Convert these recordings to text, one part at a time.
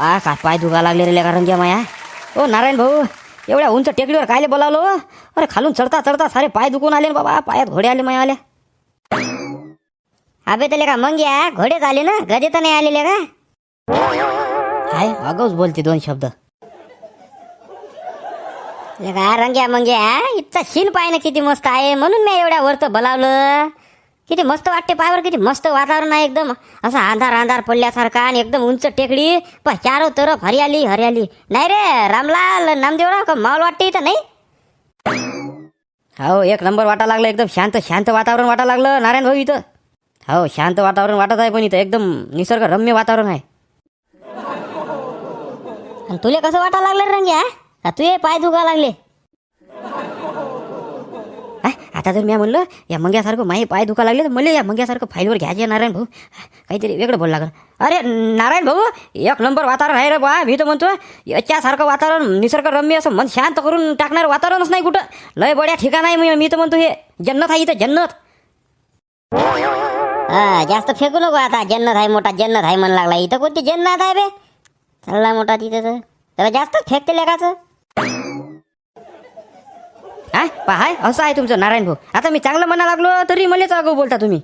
आ का पाय दुखा लागले रे कारण रंग्या माया? ओ नारायण भाऊ एवढ्या उंच टेकडीवर कायले बोलावलो हो? अरे खालून चढता चढता सारे पाय दुखून आले ना बाबा पायात घोडे आले माया आल्या अबे त्याला लेका मग या घोडेच आले ना? गजे तर नाही आलेले का काय अगोच बोलते दोन शब्द. लेका रंग्या मंग्या इतका शीन पाय ना किती मस्त आहे म्हणून मी एवढ्या वरत बोलावलं. किती मस्त वाटते पायावर किती मस्त वातावरण आहे एकदम. असं अंधार अंधार पडल्यासारखा आणि एकदम उंच टेकडी. पण चारो तरफ हरियाली हरियाली. नाही रे रामलाल नामदेवराव का माहोल वाटते इथं नाही? हो एक नंबर वाटा लागलं एकदम शांत शांत वातावरण वाटा लागलं नारायण भाऊ इथं. हो शांत वातावरण वाटत आहे पण इथं एकदम निसर्ग रम्य वातावरण आहे. आणि तुले कसं वाटा लागलं रंग्या का तुझे पाय दुखा लागले. आता जर मी म्हणलं या मंग्यासारखं माही पाय दुखा लागले तर मला या मंग्यासारखं फाईलवर घ्यायचे नारायण भाऊ. काहीतरी वेगळं बोल लागलं. अरे नारायण भाऊ एक नंबर वातावरण आहे रे बा मी तर म्हणतो याच्यासारखं वातावरण निसर्गरम्य असं मन शांत करून टाकणार वातावरणच नाही कुठं. लय बड्या ठिकाण आहे मी मी तर म्हणतो हे जन्नत आहे इथं जन्नत. जास्त फेकू नको आता जन्नत आहे मोठा जन्नत आहे मन लागला. इथं कोणती जन्नत आहे बे? चालला मोठा तिथं तर. जास्त फेकते लेखाचं हा? पहाय असं आहे तुमचं नारायण भाऊ. आता मी चांगलं म्हणा लागलो तरी मलेच अगो बोलता तुम्ही.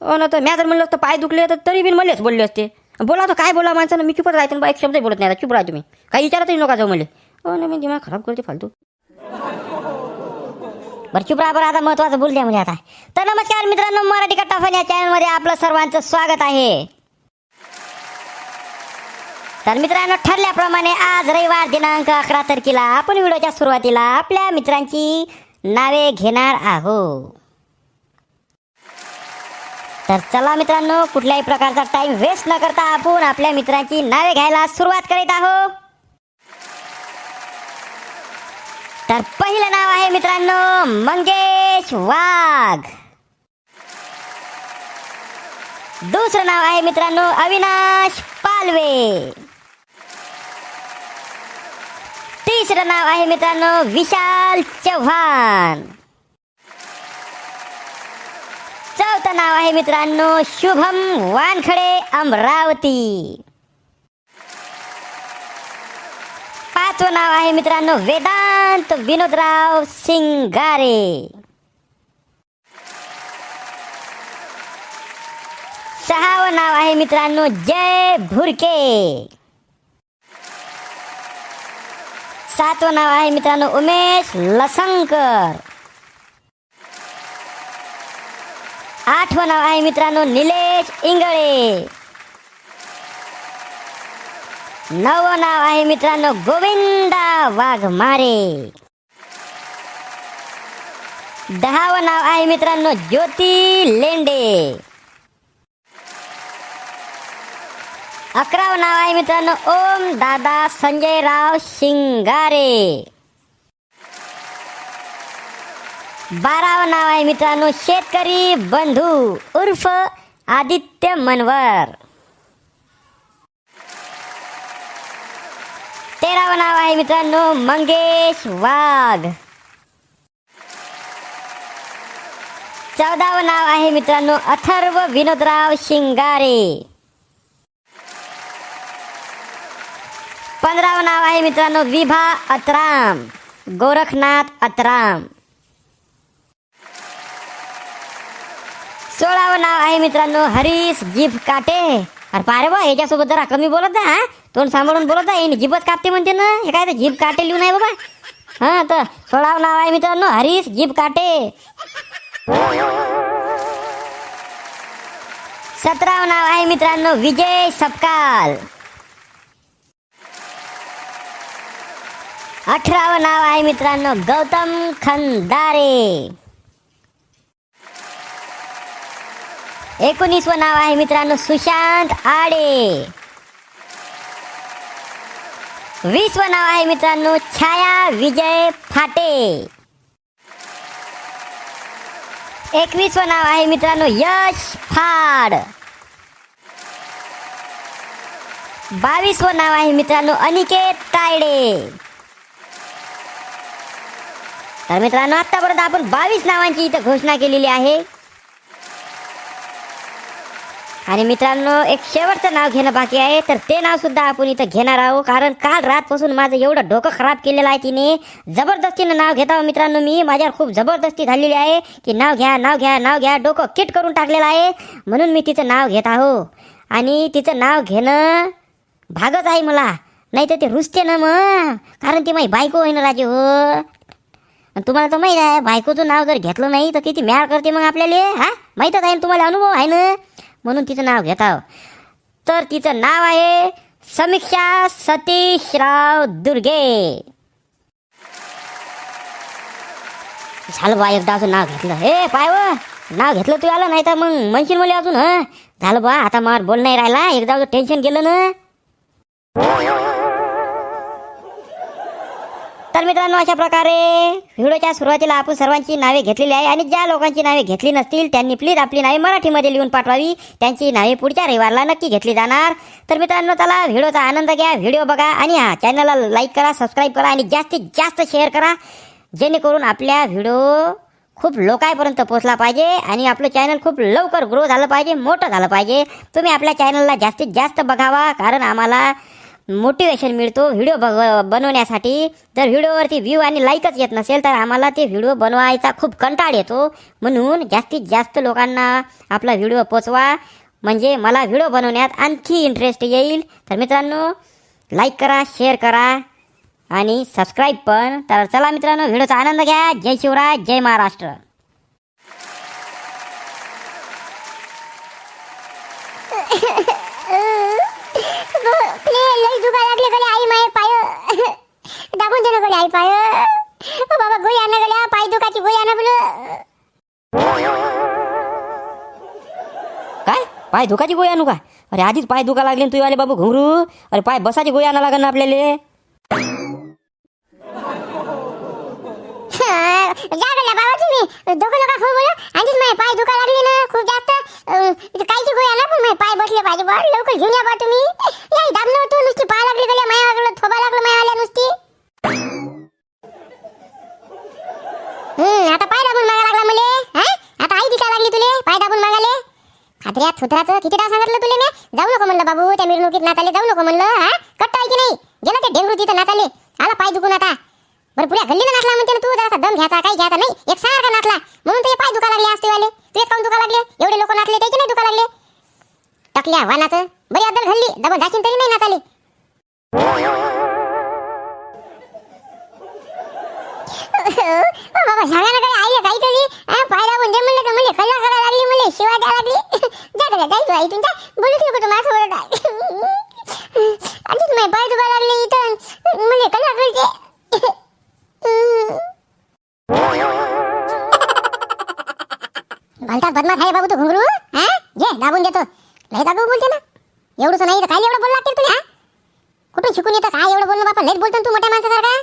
हो ना तर म्या जर म्हणलं असतं पाय दुखले तर तरी बी मलेच बोलले असते. बोला तर काय बोला माणसानं? मी चुपच राहते बा एक शब्द बोलत नाही आता. चुप राहा तुम्ही. काही विचारतही नका जाऊ मले. हो ना मी दिमाग खराब करते फालतू. बरं चुप राहा बरं आता महत्वाचं बोल द्या म्हणजे आता. तर नमस्कार मित्रांनो मराठी कट्टाफन या चॅनलमध्ये आपलं सर्वांचं स्वागत आहे. तर मित्रांनो ठरल्याप्रमाणे आज रविवार दिनांक अकरा तारखेला आपण व्हिडिओच्या सुरुवातीला आपल्या मित्रांची नावे घेणार आहो तर चला मित्रांनो कुठल्याही प्रकारचा टाइम वेस्ट न करता आपण आपल्या मित्रांची नावे घ्यायला सुरुवात करीत आहो तर पहिलं नाव आहे मित्रांनो मंगेश वाघ. दुसरं नाव आहे मित्रांनो अविनाश पालवे. तिसरं नाव आहे मित्रांनो विशाल चव्हाण. चौथं नाव आहे मित्रांनो शुभम वानखडे अमरावती. पाचवं नाव आहे मित्रांनो वेदांत विनोदराव सिंगारे सहावं नाव आहे मित्रांनो जय भुरके. सातवं नाव आहे मित्रांनो उमेश लसंकर आठवं नाव आहे मित्रांनो निलेश इंगळे. नवं नाव आहे मित्रांनो गोविंदा वाघमारे. दहावं नाव आहे मित्रांनो ज्योती लेंडे. अकरावं नाव आहे मित्रांनो. ओम दादा संजयराव शिंगारे. बारावं नाव आहे मित्रांनो शेतकरी बंधू उर्फ आदित्य मनवर. तेरावं नाव आहे मित्रांनो मंगेश वाघ. चौदावं नाव आहे मित्रांनो अथर्व विनोदराव शिंगारे. पंधरावं नाव आहे मित्रांनो विभा अतराम. गोरखनाथ अतराम. सोळावं नाव आहे मित्रांनो हरीश जीभ काटे. अरे पारे बा याच्यासोबत जरा कमी बोलत जा हा. तोंड सांभाळून बोलत आहे जीभच कापते म्हणते ना. हे काय तर जीभ काटे लिहून आहे बाबा? हा तर सोळावं नाव आहे मित्रांनो हरीश जीभ काटे. सतरावं नाव आहे मित्रांनो विजय सपकाल. अठरावं नाव आहे मित्रांनो गौतम खंदारे एकोणीसवं नाव आहे मित्रांनो सुशांत आडे वीसवं नाव आहे मित्रांनो छाया विजय फाटे एकवीसवं नाव आहे मित्रांनो यश फाड बावीसवं नाव आहे मित्रांनो अनिकेत तायडे तर मित्रांनो आतापर्यंत आपण बावीस नावांची इथं घोषणा केलेली आहे. आणि मित्रांनो एक शेवटचं नाव घेणं बाकी आहे. तर ते नाव सुद्धा आपण इथं घेणार आहोत कारण काल रातपासून माझं एवढं डोकं खराब केलेलं आहे तिने. जबरदस्तीनं नाव घेत आहो मित्रांनो मी. माझ्यावर खूप जबरदस्ती झालेली आहे की नाव घ्या नाव घ्या नाव घ्या डोकं किट करून टाकलेलं आहे. म्हणून मी तिचं नाव घेत आहो. आणि तिचं नाव घेणं भागच आहे मला. नाही तर ते रुचते ना मग. कारण ती माझी बायको आहे ना राजे हो. आणि तुम्हाला तर माहीत आहे बायकोचं नाव जर घेतलं नाही तर किती म्याळ करते मग आपल्याला हा? माहीतच आहे ना तुम्हाला अनुभव आहे ना? म्हणून तिचं नाव घेताव. तर तिचं नाव आहे समीक्षा सतीशराव दुर्गे. झालं बा एकदा अजून नाव घेतलं. हे पाय नाव घेतलं तू आलं नाही तर मग म्हणशील मला अजून हं? झालं बा आता मार बोल नाही राहिला एकदा टेन्शन गेलं ना? तर मित्रांनो अशा प्रकारे व्हिडिओच्या सुरुवातीला आपण सर्वांची नावे घेतलेली आहे आणि ज्या लोकांची नावे घेतली नसतील त्यांनी प्लीज आपली नावे मराठीमध्ये लिहून पाठवावी. त्यांची नावे पुढच्या रविवारला नक्की घेतली जाणार. तर मित्रांनो चला व्हिडिओचा आनंद घ्या व्हिडिओ बघा आणि हा चॅनलला लाईक करा सबस्क्राईब करा आणि जास्तीत जास्त शेअर करा. जेणेकरून आपल्या व्हिडिओ खूप लोकांपर्यंत पोहोचला पाहिजे आणि आपलं चॅनल खूप लवकर ग्रो झालं पाहिजे मोठं झालं पाहिजे. तुम्ही आपल्या चॅनलला जास्तीत जास्त बघावा कारण आम्हाला मोटिवेशन मिळतो व्हिडिओ बघ बनवण्यासाठी. जर व्हिडिओवरती व्ह्यू आणि लाईकच येत नसेल तर आम्हाला ते व्हिडिओ बनवायचा खूप कंटाळ येतो. म्हणून जास्तीत जास्त लोकांना आपला व्हिडिओ पोचवा. म्हणजे मला व्हिडिओ बनवण्यात आणखी इंटरेस्ट येईल. तर मित्रांनो लाईक करा शेअर करा आणि सबस्क्राईब पण. तर चला मित्रांनो व्हिडिओचा आनंद घ्या. जय शिवराय जय महाराष्ट्र. ले लई दुखा लागले गले आई माये पाय. दाबून दे ना गले आई पाय. ओ बाबा गोळी आणा गल्या पाय दुखाची गोळी आणा बोल काय? पाय दुखाची गोळी आणू का अरे आधीच पाय दुखा लागले तू आले बाबू घुंगरू. अरे पाय बसाची गोळी आणा लागेल ना आपल्याला. जा गल्या बाबा तुम्ही. दोघं लोक खूप बोला. आणखीच माझे पाय दुखा लागले ना खूप जास्त. अं, इथं कायची गोळी पण माझे पाय बसले पाहिजे बा लवकर घेऊन या बा तुम्ही. या दाब नव्हतं. नुसती पाय लागली गेल्या माया लागलं थोबा लागलं माया आल्या नुसती. हम्म आता पाय दाबून मागा लागला मले. हा? आता आई दिसा लागली तुले. पाय दाबून मागाले. खात्र्या थुत्राचं किती डाव सांगितलं तुले मी? जाऊ नको म्हणलं बाबू त्या मिरवणुकीत नाताले जाऊ नको म्हणलं हा? कट्ट आहे की नाही? गेलं ते डेंगू तिथं नाताले आला पाय दुखून आता. बरं पुऱ्या गल्लीनं नाचला म्हणते ना तू जरासा दम घ्यायचा काही घ्यायचा नाही. एक सारखा नाचला. म्हणून ते पाय दुखा लागले असते वाले तुझेच काऊन दुखा लागले एवढे लोक नाचले त्याचे नाही दुखा लागले. टाकल्या वानाचं. बरी अद्दल घडली. डबल झाशीन तरी नाही नाचाले. ओ बाबा झाडानं काय? आई काहीतरी हा, पाय लागून म्हणलं का म्हणजे कल्ला लागली मला शिवा द्या लागली. जा गड्या जायचो आई तुमच्या बोलूच नको तू आधीच माझे पाय दुखा लागले इथं. म्हणजे कल्ला करते. भलताच बदमाश आहे बाबू तू घुंगरू हा? घे दाबून देतो. लय दाबू बोलते ना. एवढंच नाही तर काय एवढं बोल लागते तुला हा? कुठून शिकून येतं? काय एवढं बोलणं? बापा लयच बोलतो ना तू मोठ्या माणसासारखा.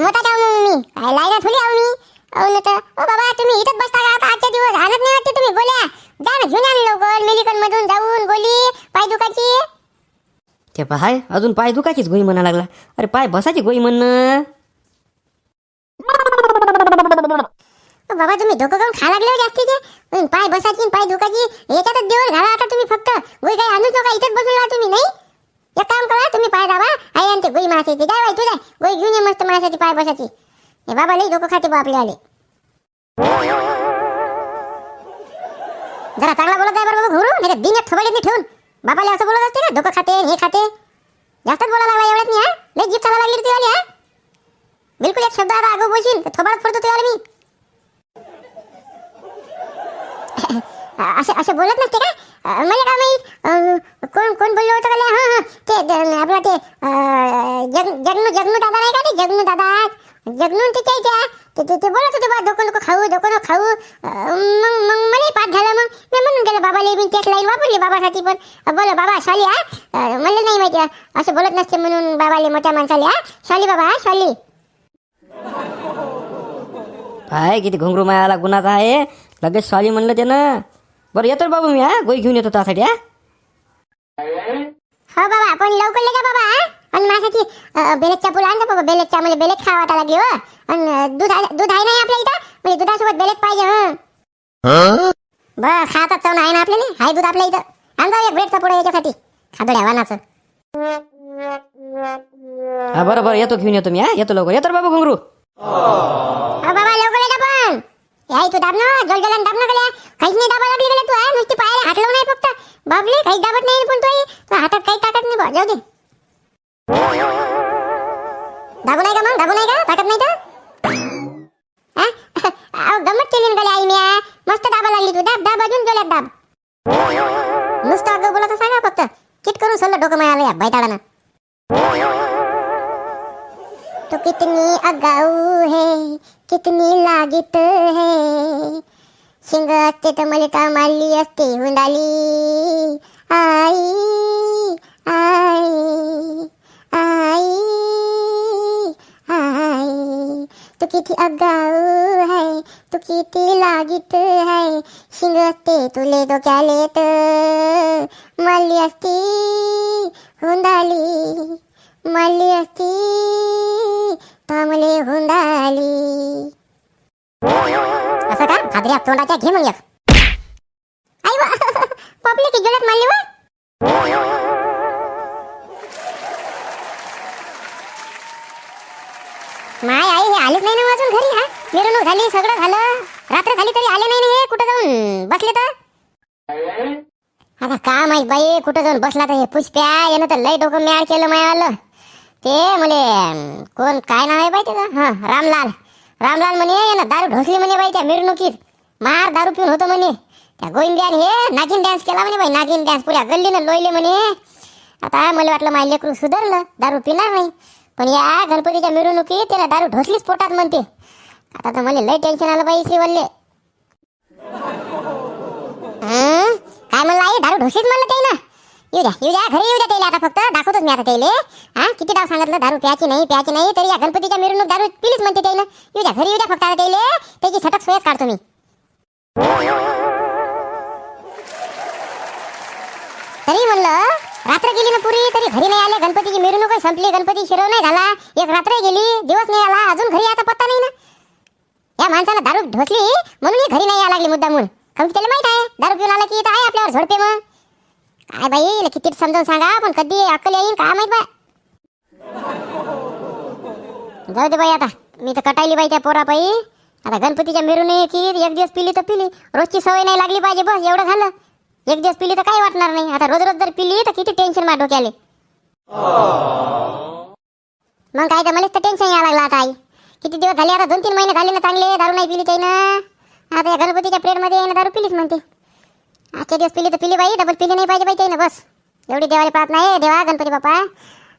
मोठा जाऊ मग मी. काय लायला थोडी आहो मी. अहो ना तर ओ बाबा तुम्ही इथंच बसता का? आता आजच्या दिवस आणत नाही वाटते तुम्ही. बोल्या जा ना घेऊन आले लवकर. मेडिकल मधून जाऊन गोली पाय दुखाची ते पाय अजून पाय दुखाचीच गोळी म्हणा लागला. अरे पाय बसाची गोळी म्हणणं. बाबा तुम्ही धोका करून खा लागले हो जास्तीचे पाय बसायची पाय दुखाची याच्यातच दिवस घाला आता तुम्ही फक्त. गोळी काही आणूच नका इथेच बसून राहा तुम्ही नाही? एक काम करा तुम्ही पाय दाबा. आई आणते गोळी मासायची जाय बाई तुझ्या. गोळी घेऊन ये मस्त मासाची पाय बसायची. हे बाबा लई धोका खाते बा आपले आले. जरा चांगला बोलत जाय बरं बाबा नाही दिन थोबडीत नाही ठेवून. बाबाला असं बोलत असते का? धोका खाते हे खाते. जास्तच बोलायला लागला एवढ्यात नाही हा? लई जीप चालायला लागली रे वाली हा? बिलकुल एक शब्द आता आगो बोलशील तर थोबाडत पडतो तुझ्याला मी. असे असे बोलत नसते का? अं, मला म्हणजे काय माहीत कोण कोण बोललो होतं का? हां हां. ते द- आपलं ते जग जगनू जगनू दादा नाही का ते? जगनू दादा. जगनून ते त्याच्या ते ते ते बोलत होते बा डोकं नको खाऊ डोकं नको खाऊ. मग मग मलाही पाठ झालं मग. मी म्हणून गेलं बाबाला मी त्याच लाईन वापरली बाबासाठी पण. अं, बोल बाबा शाली हा. अं, मला नाही माहिती असं बोलत नसते म्हणून बाबाले मोठ्या माणसाले हा. शाली बाबा हा शाली. पाय किती घुंगरू मायाला गुन्हाचा आहे. लगेच सॉली म्हणलं त्यानं. बरं येतो बाबू मी हा? गोळी घेऊन येतो त्यासाठी हा? हो बाबा पण लवकर ले जा बाबा हा? आणि माझ्यासाठी अं, बेलेटच्या फुलं आणजा बाबा बेलेटच्या मला बेलेट खावा लागली हो. आणि दूध आहे- दूध आहे नाही आपल्या इथं? म्हणजे दुधासोबत बेलेट पाहिजे हं. बस खायचा चवण आहे ना आपल्याला? हाय दूध आपल्या इथं. आण जाऊ एक ब्रेडचा पुढे याच्यासाठी. खादड्या वानाचं. हा बरं बरं येतो घेऊन येतो मी हा? येतो लवकर. येतो रे बाबा घुंगरू. बाबा लवकर पण. याय तू दाब ना जल दाब ना गल्या काहीच नाही दाबा लागली गल्या तू आहे नुसती पायाला हात लावून आहे फक्त. बाबले काहीच दाबत नाही पण तू तू हातात काही टाकत नाही बा जाऊ दे. दाबू नाही का मग? दाबू नाही का? टाकत नाही तर? हा? अहो, गंमत केली ना गल्या आई म्या मस्त दाबा लागली तू. दाब दाब अजून जोल्यात दाब. नुसतं अगं बोलत सांगा फक्त. किट करून सोडलं डोकं मायाला या बैताडानं तो कितनी अगाऊ है कितनी लागित है। शिंग असते तर मला का मारली असते हुंडाली। आई आई आई आई। तू किती अगाऊ है तू किती लागत है। शिंग असते तुले डोक्याले तर मारली असती हुंडाली। मारली असती थांबले हुंदाली असं का? खाद्री तोंडाच्या घे मग एक. आई वा पॉपली की मारली वा माय आई हे आलेच नाही ना हो अजून घरी हा? मिरवणूक झाली सगळं झालं. रात्र झाली तरी आले नाही ना हे कुठं जाऊन? बसले तर? आता का माहीत बाई कुठं जाऊन बसला तर हे पुष्प्या यानं तर लय डोकं म्याड केलं मायावालं. ते मले कोण काय नाव आहे पाहिजे हा रामलाल. रामलाल म्हणे ना दारू ढोसली म्हणे बाई त्या मिरवणुकीत. मार दारू पिऊन होतो म्हणे. त्या गोविंद्यान हे नागिन डान्स केला म्हणे बाई नागिन डान्स पुऱ्या गल्लीनं लोयले म्हणे. आता मला वाटलं माझ्या लेकरू सुधारलं दारू पिणार नाही. पण या गणपतीच्या मिरवणुकीत त्याला दारू ढोसलीच पोटात म्हणते. आता तर मला लय टेन्शन आलं बाई श्रीवल्ले. काय म्हणलं आई दारू ढोसलीच म्हणलं ते ना येऊ द्या येऊ द्या घरी येऊ द्या त्याला आता फक्त. दाखवतोच मी आता त्याला हा. किती डाव सांगितलं? दारू प्याची नाही प्याची नाही तरी या गणपतीच्या मिरवणूक दारू पिलीच म्हणते त्याला येऊ द्या घरी येऊ द्या फक्त आता त्याला त्याची सटक सोयच काढतो मी. तरी म्हणलं रात्र गेली ना पुरी तरी घरी नाही आले. गणपतीची मिरवणूक संपली. गणपती शिरव नाही झाला. एक रात्र गेली दिवस नाही आला. अजून घरी आता पत्ता नाही ना. या माणसाला दारू ढोसली म्हणून घरी नाही यायला लागली मुद्दा म्हणून कारण त्याला माहीत आहे? दारू पिऊन आला की इथं आहे आपल्यावर झोडपे मग. काय बाई हिला किती समजावून सांगा पण कधी अक्कल येईल काय माहीत बाय जाऊ दे बाई आता. मी तर कटायली बाई त्या पोरापायी आता गणपतीच्या मिरवणुकीत एक दिवस पिली तर पिली. रोजची सवय नाही लागली पाहिजे बस एवढं झालं. एक दिवस पिली तर काही वाटणार नाही. आता रोज रोज जर पिली तर किती टेन्शन माझ्या डोक्याले. मग काय तर मलाच तर टेन्शन यायला लागलं आता आई. किती दिवस झाले? आता दोन तीन महिने झाले ना चांगले दारू नाही पिली त्यानं आता या गणपतीच्या प्रेडमध्ये ना दारू पिलीच म्हणते. आजचे दिवस पिली तर पिली बाई डबल पिली नाही पाहिजे बाई ना बस. एवढी देवाला पाहत नाही देवा गणपती बाप्पा.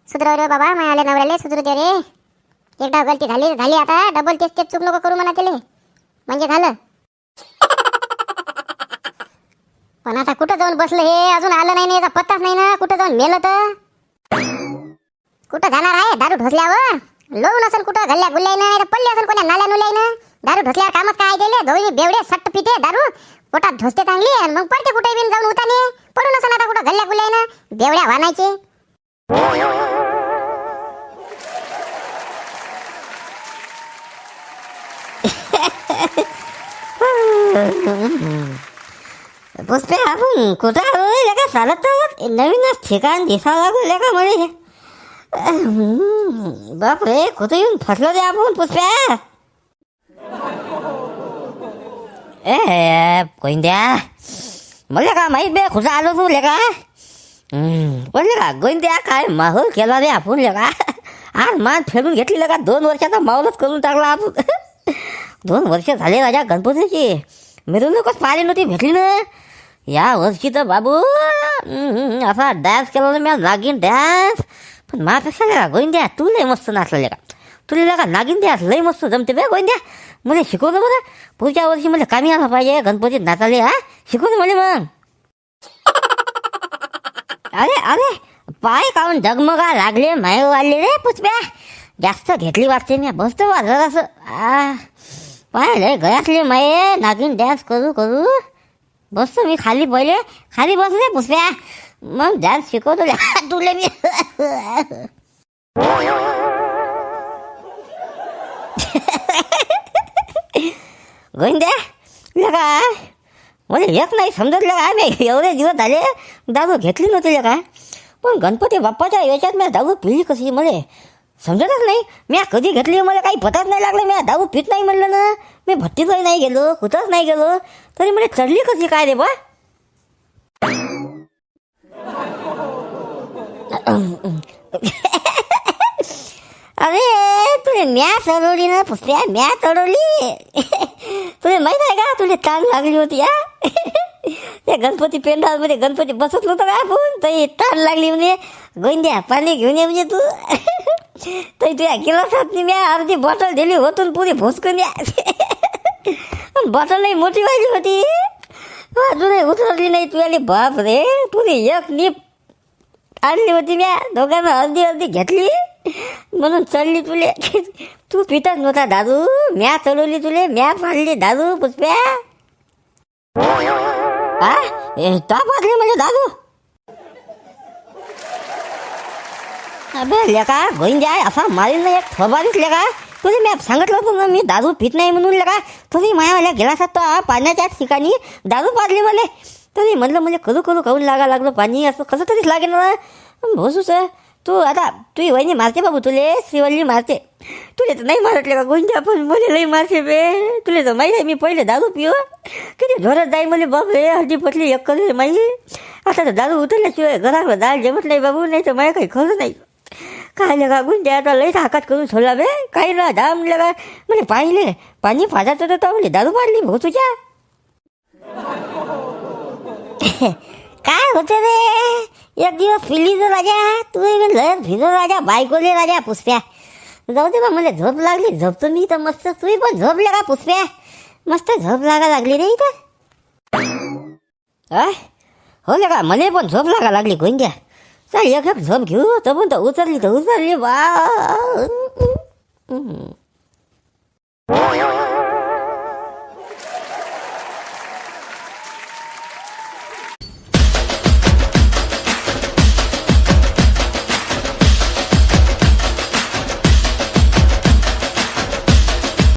सुधरव रे बाबा माझ्या आले नवऱ्याले सुधरू दे रे. एकदा गलती झाली झाली आता डबल तेच तेच चूक नको करू म्हणा त्याला. म्हणजे झालं. पण आता कुठं जाऊन बसलं हे? अजून आलं नाही नाही याचा पत्ताच नाही ना. कुठं जाऊन मेलं तर? कुठं जाणार आहे? दारू ढोसल्यावर? लोन असेल कुठं? गल्ल्या गुल्ल्या ना तर पडले असेल कोण्या नाल्या नुल्या दारू ढोसल्यावर कामच काय दिले दोन्ही बेवडे सट्ट पिते दारू. पोटात धुसते चांगली आणि मग पडते कुठे बिन जाऊन उताने. पडून असेल आता कुठं गल्ल्या गुल्या ना देवड्या वानायचे. पुष्पे आपण कुठं आलो लेका चालत तर नवीनच ठिकाण दिसावं लागलं लेका म्हणे बापरे कुठं येऊन फसलो ते आपण पुष्प्या ए गोविंद्या मला का माहीत बे कुठं आलो तू लेका बोलले का गोविंद्या काय माहोल केला रे आपण लेका आज मान फेडून घेतली का दोन वर्षाचा माहोलच करून टाकला आपण दोन वर्ष झाले माझ्या गणपतीची मिरवणूकच पाहिली नव्हती भेटली ना या वर्षी तर बाबू असा डान्स केला ना मी नागिन डान्स पण माझ्यापेक्षा का गोविंद्या तू लय मस्त नाचलेले का तुला का नागिन द्या लय मस्त जमते बे गोविंद्या मला शिकवलं बरं पुढच्या वर्षी मला कामी आला पाहिजे गणपतीत नाचाले हा? शिकवलं मला मग। अरे अरे पाय काऊन डगमगा लागले माय वाढले रे पुष्प्या। जास्त घेतली वाटते मी बसतो वाजत असं आ. पाय लय गयासले माये नागिन डॅन्स करू करू. बसतो मी खाली पहिले खाली बसले पुष्प्या. मग डान्स शिकवतो तुले मी. गोविंद्या लगा मला एक नाही समजत लगा मी एवढे दिवस झाले दारू घेतली नव्हती का पण गणपती बाप्पाच्या याच्यात मी दारू पिली कशी मला समजतच नाही मी कधी घेतली मला काही पताच नाही लागलं मी दारू पित नाही म्हणलं ना मी भट्टीतही नाही गेलो कुठंच नाही गेलो तरी मला चढली कशी काय रे बा अरे तुले म्या चढवली ना पुसल्या म्या चढवली तुला माहीत आहे का? तुला ताण लागली होती या त्या गणपती पेंडालमध्ये गणपती बसत नव्हतं का आपण? तरी ताण लागली म्हणजे गोंद्या पाणी घेऊन ये म्हणजे तू. तरी तुझ्या गिलासात म्या अर्धी बॉटल दिली होतून पुरी भोसकून या बॉटल नाही मोठी वाजली होती. अजूनही उतरली नाही तुझ्याली बाप रे पुरी एक नीप आणली होती म्या. दोघांना अर्धी अर्धी घेतली. म्हणून चढली तुले. तू पितच नव्हता दादू. म्या चढवली तुले. म्या पाडली दादू पुष्प्या. हा? ए, पाडली म्हणजे दादू. अबे लेका गोईन जाय असा मारीन ना एक थोबारीच लेका. तुझी मी सांगितलं होतं ना मी दारू पित नाही म्हणून लेका. तरी मायावाल्या गेलासात तो पाण्याच्या ठिकाणी. दारू पाडली मला. तरी म्हणलं म्हणजे करू करू खाऊन लागा लागलं पाणी. असं कसं तरीच लागेल ना? भोसूच तू आता तुझी वहिनी मारते बाबू तुले श्रीवल्ली मारते. तुले तर नाही मारतले का गुंजा पण मला लई मारते बे. तुले तर माहीत आहे मी पहिले दारू पिऊ. किती झोरत जाई मला बाप रे हळदी पटली एक कधी माहिती आता तर दारू उतरल्याशिवाय घरावर दाल जेवत नाही बाबू नाही तर माझ्या काही खरं नाही. काय का गुंड्या आता लई हाकात करून सोडला बे. काही ना दाम लगा म्हणजे पाणी पाणी फाजायचं तर म्हणजे दारू मारली भाऊ तुझ्या. काय होते रे? एक दिवस पिली तर राजा तू लय भिजो राजा बायकोले राजा पुष्प्या जाऊ दे बा मला झोप लागली झोपतो मी तर मस्त तुम्ही पण झोपले का पुष्प्या मस्त झोप लागा लागली रे इथं. अय हो का मला पण झोप लागा लागली गोंद्या चल एक एक झोप घेऊ तर पण तर उचलली तर उचलली बा